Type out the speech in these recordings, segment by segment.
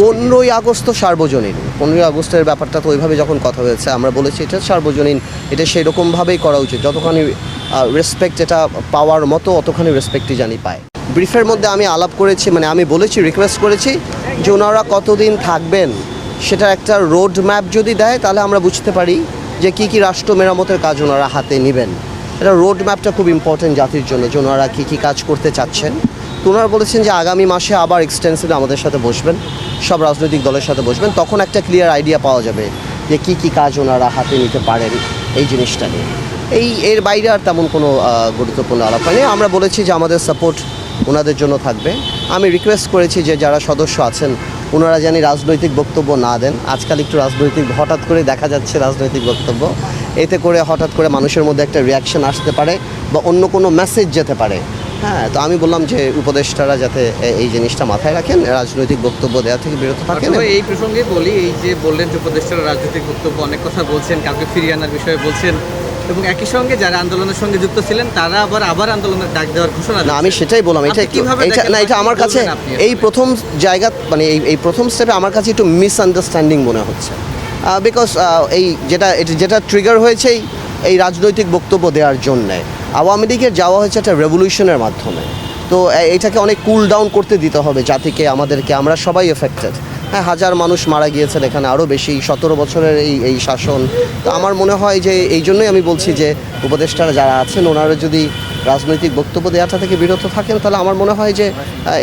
পনেরোই আগস্ট তো সার্বজনীন। পনেরোই আগস্টের ব্যাপারটা তো ওইভাবে যখন কথা হয়েছে আমরা বলেছি এটা সার্বজনীন এটা সেরকমভাবেই করা উচিত। যতখানি রেসপেক্ট এটা পাওয়ার মতো অতখানি রেসপেক্টই জানি পায়। ব্রিফের মধ্যে আমি আলাপ করেছি মানে আমি বলেছি রিকোয়েস্ট করেছি যে ওনারা কতদিন থাকবেন সেটা একটা রোড ম্যাপ যদি দেয় তাহলে আমরা বুঝতে পারি যে কী কী রাষ্ট্র মেরামতের কাজ ওনারা হাতে নেবেন। এটা রোড ম্যাপটা খুব ইম্পর্টেন্ট জাতির জন্য যে ওনারা কী কী কাজ করতে চাচ্ছেন। ওনারা বলেছেন যে আগামী মাসে আবার এক্সটেন্সিভলি আমাদের সাথে বসবেন, সব রাজনৈতিক দলের সাথে বসবেন, তখন একটা ক্লিয়ার আইডিয়া পাওয়া যাবে যে কী কী কাজ ওনারা হাতে নিতে পারেন এই জিনিসটা নিয়ে। এই এর বাইরে আর তেমন কোনো গুরুত্বপূর্ণ আলাপ হয়নি। আমরা বলেছি যে আমাদের সাপোর্ট ওনাদের জন্য থাকবে। আমি রিকোয়েস্ট করেছি যে যারা সদস্য আছেন, ওনারা জানি রাজনৈতিক বক্তব্য না দেন। আজকাল একটু রাজনৈতিক, হঠাৎ করে দেখা যাচ্ছে রাজনৈতিক বক্তব্য। এতে করে হঠাৎ করে মানুষের মধ্যে একটা রিয়াকশন আসতে পারে বা অন্য কোনো মেসেজ যেতে পারে। হ্যাঁ তো আমি বললাম যে উপদেষ্টারা যাতে এই জিনিসটা মাথায় রাখেন রাজনৈতিক বক্তব্য দেওয়া থেকে বিরত থাকেন। এই প্রসঙ্গে বলি এই যে বললেন যে উপদেষ্টারা রাজনৈতিক বক্তব্য অনেক কথা বলছেন কাউকে ফিরিয়ে আনার বিষয়ে বলছেন এবং একই সঙ্গে যারা আন্দোলনের সঙ্গে যুক্ত ছিলেন তারা আবার আবার আন্দোলনের ডাক দেওয়ার ঘোষণা না আমি সেটাই বললাম এটা এটা না এটা আমার কাছে এই প্রথম জায়গা মানে এই এই প্রথম স্টেপে আমার কাছে একটু মিসআন্ডারস্ট্যান্ডিং মনে হচ্ছে। বিকজ এই যেটা এটা যেটা ট্রিগার হয়েছে এই- রাজনৈতিক বক্তব্য দেওয়ার জন্যে। আওয়ামী লীগের যাওয়া হয়েছে একটা রেভলিউশনের মাধ্যমে। তো এটাকে অনেক কুল ডাউন করতে দিতে হবে জাতিকে, আমাদেরকে, আমরা সবাই এফেক্টেড হ্যাঁ হাজার মানুষ মারা গিয়েছেন এখানে, আরও বেশি, সতেরো বছরের এই এই শাসন। তো আমার মনে হয় যে, এই জন্যই আমি বলছি যে, উপদেষ্টারা যারা আছেন, ওনারা যদি রাজনৈতিক বক্তব্য দেওয়াটা থেকে বিরত থাকেন তাহলে আমার মনে হয় যে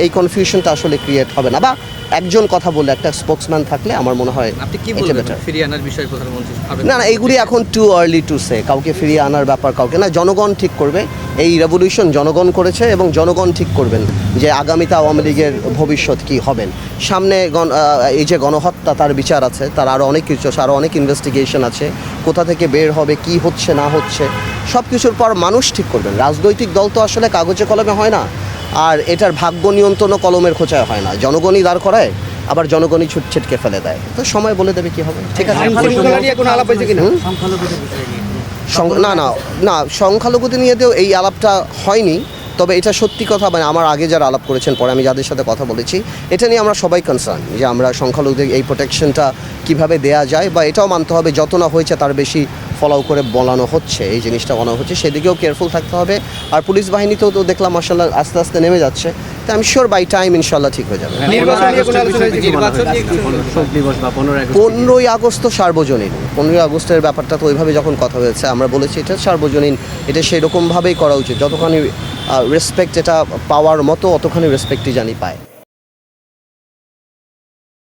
এই কনফিউশনটা আসলে ক্রিয়েট হবে না। বা একজন কথা বলে একটা স্পোক্সম্যান থাকলে আমার মনে হয় আপনি কি বলবেন? ফিরিয়ে আনার বিষয়ে প্রধানমন্ত্রী না না এইগুলি এখন টু আর্লি টু সে কাউকে ফিরিয়ে আনার ব্যাপার কাউকে না জনগণ ঠিক করবে। এই রেভলিউশন জনগণ করেছে এবং জনগণ ঠিক করবেন যে আগামীতে আওয়ামী লীগের ভবিষ্যৎ কি হবেন সামনে গণ এই যে গণহত্যা তার বিচার আছে তার আরও অনেক কিছু আছে আরও অনেক ইনভেস্টিগেশন আছে। কোথা থেকে বের হবে কি হচ্ছে না হচ্ছে সব কিছুর পর মানুষ ঠিক করবেন। রাজনৈতিক দল তো আসলে কাগজে কলমে হয় না। আর এটার ভাগ্য নিয়ন্ত্রণও কলমের খোঁচায় হয় না। জনগণই দাঁড় করায় আবার জনগণই ছুট ছিটকে ফেলে দেয়। তো সময় বলে দেবে কি হবে? ঠিক আছে না না না সংখ্যালঘুতে নিয়ে দিয়েও এই আলাপটা হয়নি। তবে এটা সত্যি কথা মানে আমার আগে যারা আলাপ করেছেন পরে আমি যাদের সাথে কথা বলেছি এটা নিয়ে আমরা সবাই কনসার্ন যে আমরা সংখ্যালঘুদের এই প্রোটেকশনটা কীভাবে দেয়া যায় বা এটাও মানতে হবে যত না হয়েছে তার বেশি ফলো করে বলানো হচ্ছে এই জিনিসটা বলানো হচ্ছে। সেদিকেও কেয়ারফুল থাকতে হবে। আর পুলিশ বাহিনীতেও তো দেখলাম মার্শাল্লাহ আস্তে আস্তে নেমে যাচ্ছে। তো আমি শিওর বাই টাইম ইনশাল্লাহ ঠিক হয়ে যাবে। আগস্ট পনেরোই আগস্ট তো সার্বজনীন। পনেরোই আগস্টের ব্যাপারটা তো ওইভাবে যখন কথা হয়েছে আমরা বলেছি এটা সার্বজনীন এটা সেরকমভাবেই করা উচিত। যতখানি রেসপেক্ট এটা পাওয়ার মতো অতখানি রেসপেক্টই জানি পায়।